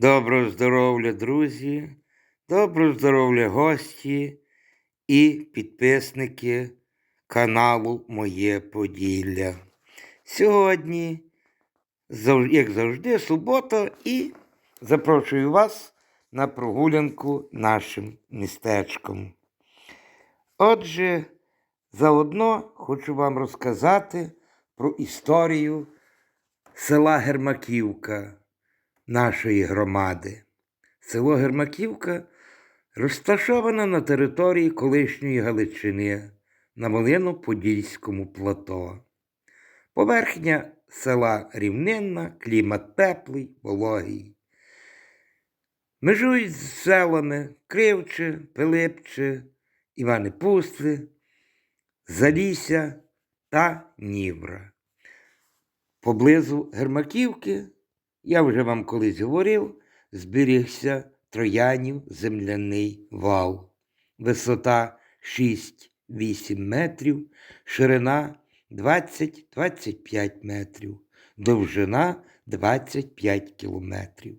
Доброго здоров'я, друзі, доброго здоров'я гості і підписники каналу Моє Поділля. Сьогодні, як завжди, субота, і запрошую вас на прогулянку нашим містечком. Отже, заодно хочу вам розказати про історію села Гермаківка нашої громади. Село Гермаківка розташоване на території колишньої Галичини на Волино-Подільському плато. Поверхня села рівнинна, клімат теплий, вологий. Межують з селами Кривче, Пилипче, Івани Пустли, Залісся та Нівра. Поблизу Гермаківки я вже вам колись говорив, зберігся троянів земляний вал. Висота 6-8 метрів, ширина 20-25 метрів, довжина 25 кілометрів.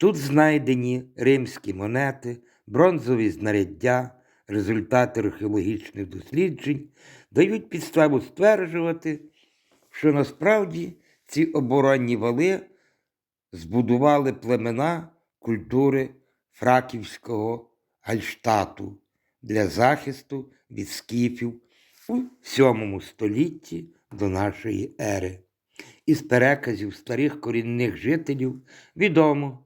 Тут знайдені римські монети, бронзові знаряддя, результати археологічних досліджень дають підставу стверджувати, що насправді ці оборонні вали збудували племена культури фраківського гальштату для захисту від скіфів у VII столітті до нашої ери. Із переказів старих корінних жителів відомо,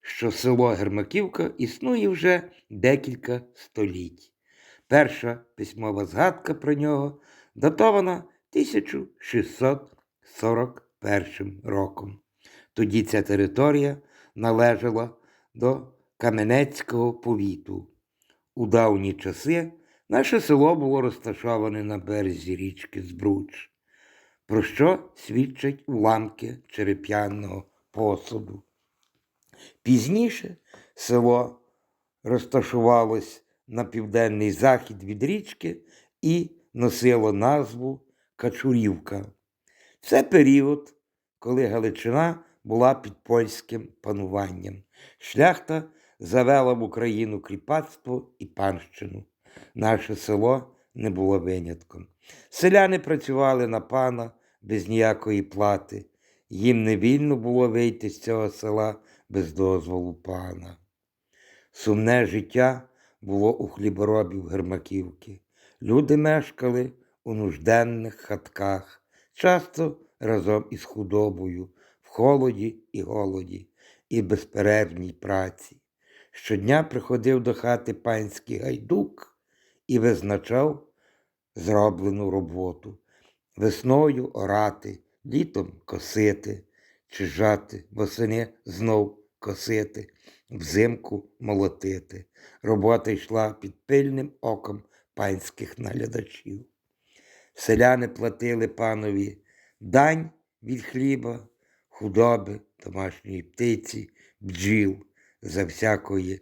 що село Гермаківка існує вже декілька століть. Перша письмова згадка про нього датована 1641 роком. Тоді ця територія належала до Каменецького повіту. У давні часи наше село було розташоване на березі річки Збруч, про що свідчать уламки череп'яного посуду. Пізніше село розташувалось на південний захід від річки і носило назву Качурівка. Це період, коли Галичина була під польським пануванням. Шляхта завела в Україну кріпацтво і панщину. Наше село не було винятком. Селяни працювали на пана без ніякої плати. Їм не вільно було вийти з цього села без дозволу пана. Сумне життя було у хліборобів Гермаківки. Люди мешкали у нужденних хатках, часто разом із худобою, в холоді і голоді, і безперервній праці. Щодня приходив до хати панський гайдук і визначав зроблену роботу. Весною орати, літом косити чи жати, восени знов косити, взимку молотити. Робота йшла під пильним оком панських наглядачів. Селяни платили панові дань від хліба, худоби, домашньої птиці, бджіл. За всякої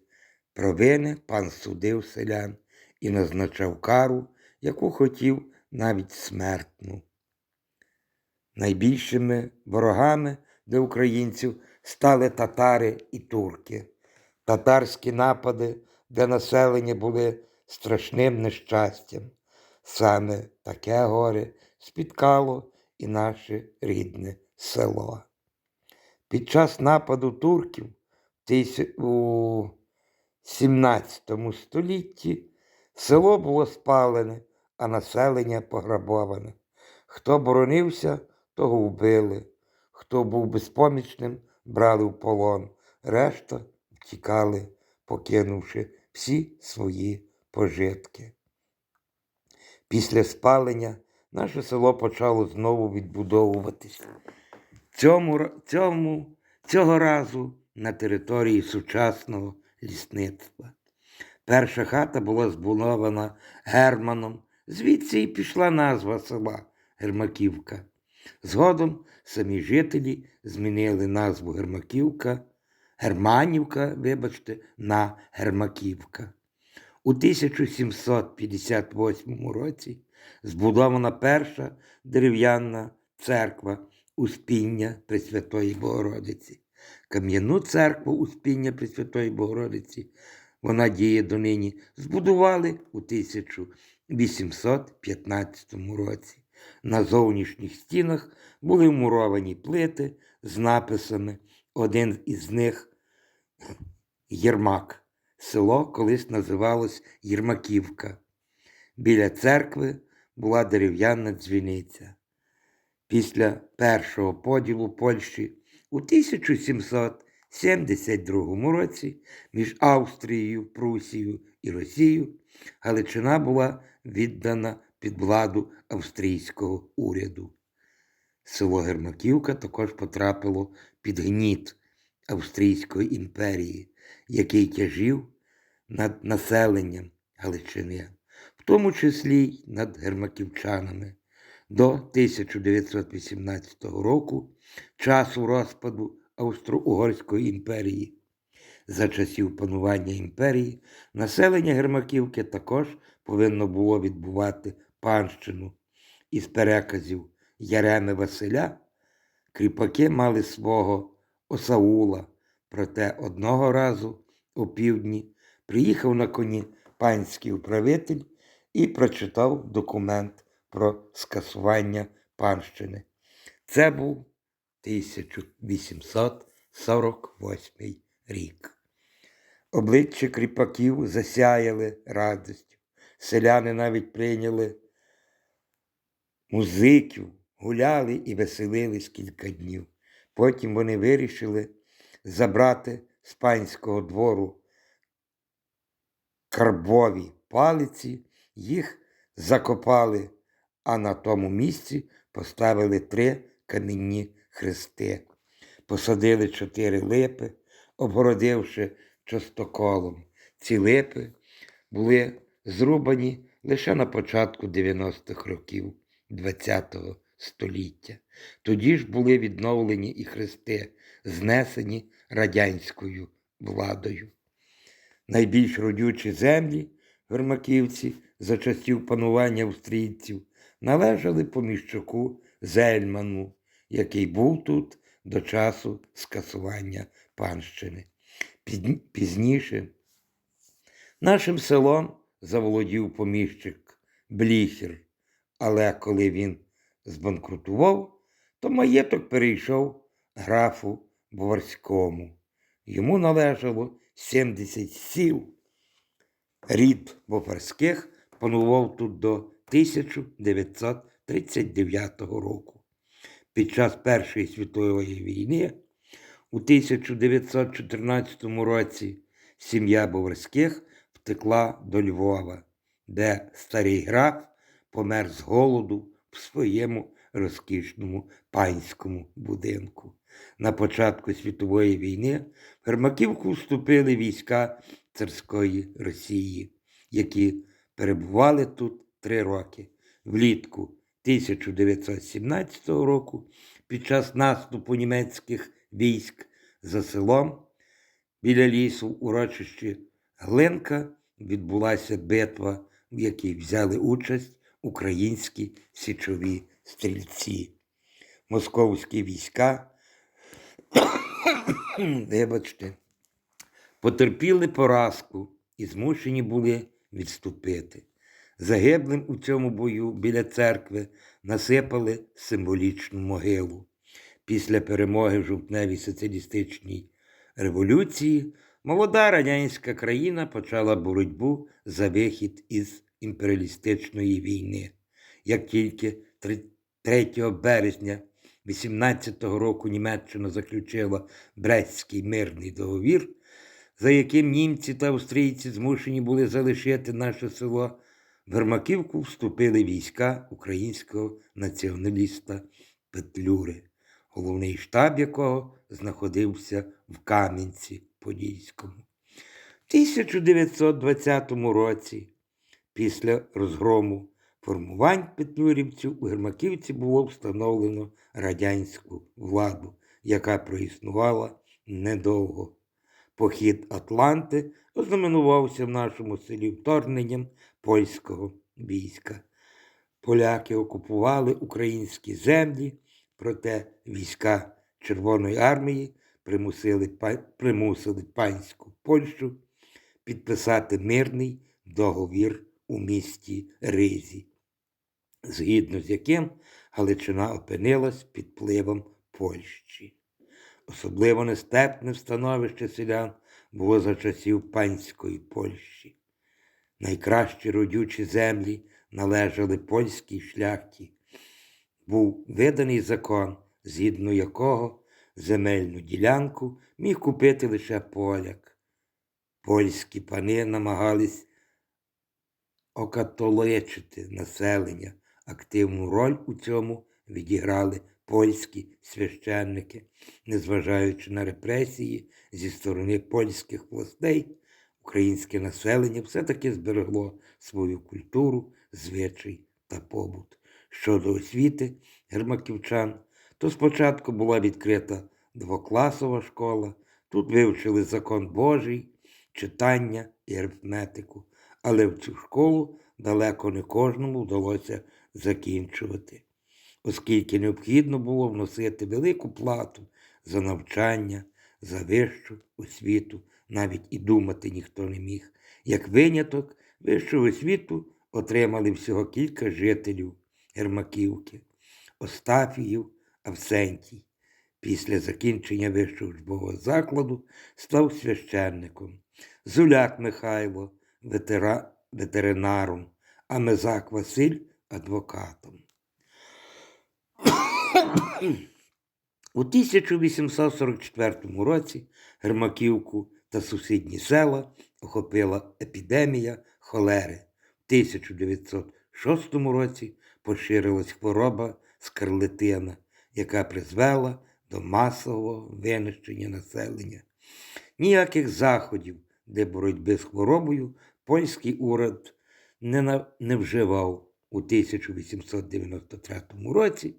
провини пан судив селян і назначав кару, яку хотів навіть смертну. Найбільшими ворогами для українців стали татари і турки. Татарські напади для населення були страшним нещастям. Саме таке горе спіткало і наше рідне село. Під час нападу турків у 17 столітті село було спалене, а населення пограбоване. Хто боронився, того вбили, хто був безпомічним, брали в полон, решта втікали, покинувши всі свої пожитки. Після спалення наше село почало знову відбудовуватися. Цьому, цьому, цього разу на території сучасного лісництва. Перша хата була збудована Германом, звідси і пішла назва села Гермаківка. Згодом самі жителі змінили назву Гермаківка, Германівка, вибачте, на Гермаківка. У 1758 році збудована перша дерев'яна церква Успіння Пресвятої Богородиці. Кам'яну церкву Успіння Пресвятої Богородиці, вона діє донині, збудували у 1815 році. На зовнішніх стінах були вмуровані плити з написами. Один із них Єрмак. Село колись називалось Єрмаківка. Біля церкви була дерев'яна дзвіниця. Після першого поділу Польщі у 1772 році між Австрією, Прусією і Росією Галичина була віддана під владу австрійського уряду. Село Гермаківка також потрапило під гніт Австрійської імперії, який тяжів над населенням Галичини, в тому числі й над гермаківчанами. До 1918 року, часу розпаду Австро-Угорської імперії. За часів панування імперії населення Гермаківки також повинно було відбувати панщину. Із переказів Яреми Василя кріпаки мали свого осаула, проте одного разу у півдні приїхав на коні панський управитель і прочитав документ про скасування панщини. Це був 1848 рік. Обличчя кріпаків засяяли радістю. Селяни навіть прийняли музиків, гуляли і веселились кілька днів. Потім вони вирішили забрати з панського двору карбові палиці, їх закопали, а на тому місці поставили три камінні хрести, посадили чотири липи, обгородивши частоколом. Ці липи були зрубані лише на початку 90-х років ХХ століття. Тоді ж були відновлені і хрести, знесені радянською владою. Найбільш родючі землі Вермаківці за часів панування австрійців належали поміщуку Зельману, який був тут до часу скасування панщини. Пізніше нашим селом заволодів поміщик Бліхер, але коли він збанкрутував, то маєток перейшов графу Буварському. Йому належало 70 сіл. Рід Боварських панував тут до 1939 року. Під час Першої світової війни у 1914 році сім'я Боварських втекла до Львова, де старий граф помер з голоду в своєму розкішному панському будинку. На початку світової війни в Гермаківку вступили війська царської Росії, які перебували тут три роки. Влітку 1917 року під час наступу німецьких військ за селом біля лісу урочищі Глинка відбулася битва, в якій взяли участь українські січові стрільці. Московські війська, вибачте, потерпіли поразку і змушені були відступити. Загиблим у цьому бою біля церкви насипали символічну могилу. Після перемоги в жовтневій соціалістичній революції молода радянська країна почала боротьбу за вихід із імперіалістичної війни. Як тільки 3 березня 18-го року Німеччина заключила Брестський мирний договір, за яким німці та австрійці змушені були залишити наше село, в Гермаківку вступили війська українського націоналіста Петлюри, головний штаб якого знаходився в Кам'янці-Подільському. В 1920 році, після розгрому формувань петлюрівців, у Гермаківці було встановлено радянську владу, яка проіснувала недовго. Похід Атланти ознаменувався в нашому селі вторгненням польського війська. Поляки окупували українські землі, проте війська Червоної армії примусили, примусили панську Польщу підписати мирний договір у місті Ризі, згідно з яким Галичина опинилась під впливом Польщі. Особливо нестерпне становище селян було за часів панської Польщі. Найкращі родючі землі належали польській шляхті. Був виданий закон, згідно якого земельну ділянку міг купити лише поляк. Польські пани намагались окатоличити населення. Активну роль у цьому відіграли польські священники, незважаючи на репресії зі сторони польських властей, українське населення все-таки зберегло свою культуру, звичай та побут. Щодо освіти гермаківчан, то спочатку була відкрита двокласова школа, тут вивчили закон Божий, читання і арифметику, але в цю школу далеко не кожному вдалося закінчувати, оскільки необхідно було вносити велику плату за навчання, за вищу освіту, навіть і думати ніхто не міг. Як виняток, вищу освіту отримали всього кілька жителів Гермаківки, Остафіїв, Авсентій. Після закінчення вищого учбового закладу став священником, Зуляк Михайло ветера... ветеринаром, а Мезак Василь адвокатом. У 1844 році Гермаківку та сусідні села охопила епідемія холери. В 1906 році поширилась хвороба скарлетина, яка призвела до масового винищення населення. Ніяких заходів для боротьби з хворобою польський уряд не, на- не вживав у 1893 році.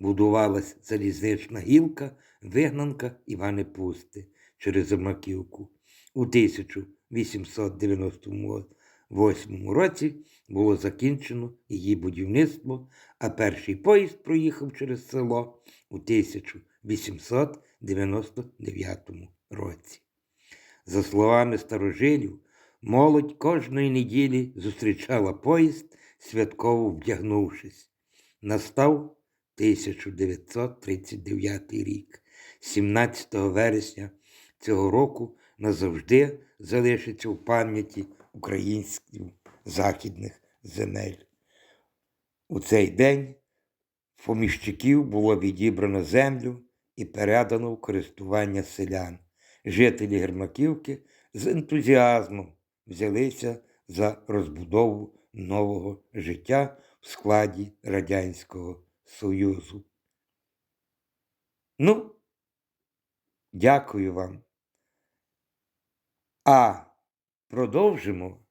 Будувалась залізнична гілка вигнанка Івани Пусти через Маківку. У 1898 році було закінчено її будівництво, а перший поїзд проїхав через село у 1899 році. За словами старожилів, молодь кожної неділі зустрічала поїзд, святково вдягнувшись. Настав 1939 рік. 17 вересня цього року назавжди залишиться в пам'яті українських західних земель. У цей день поміщиків було відібрано землю і передано в користування селян. Жителі Гермаківки з ентузіазмом взялися за розбудову нового життя в складі Радянського Союзу. Ну, дякую вам. А продовжимо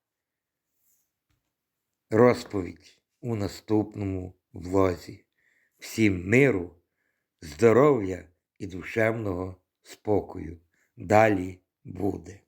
розповідь у наступному влозі. Всім миру, здоров'я і душевного спокою. Далі буде.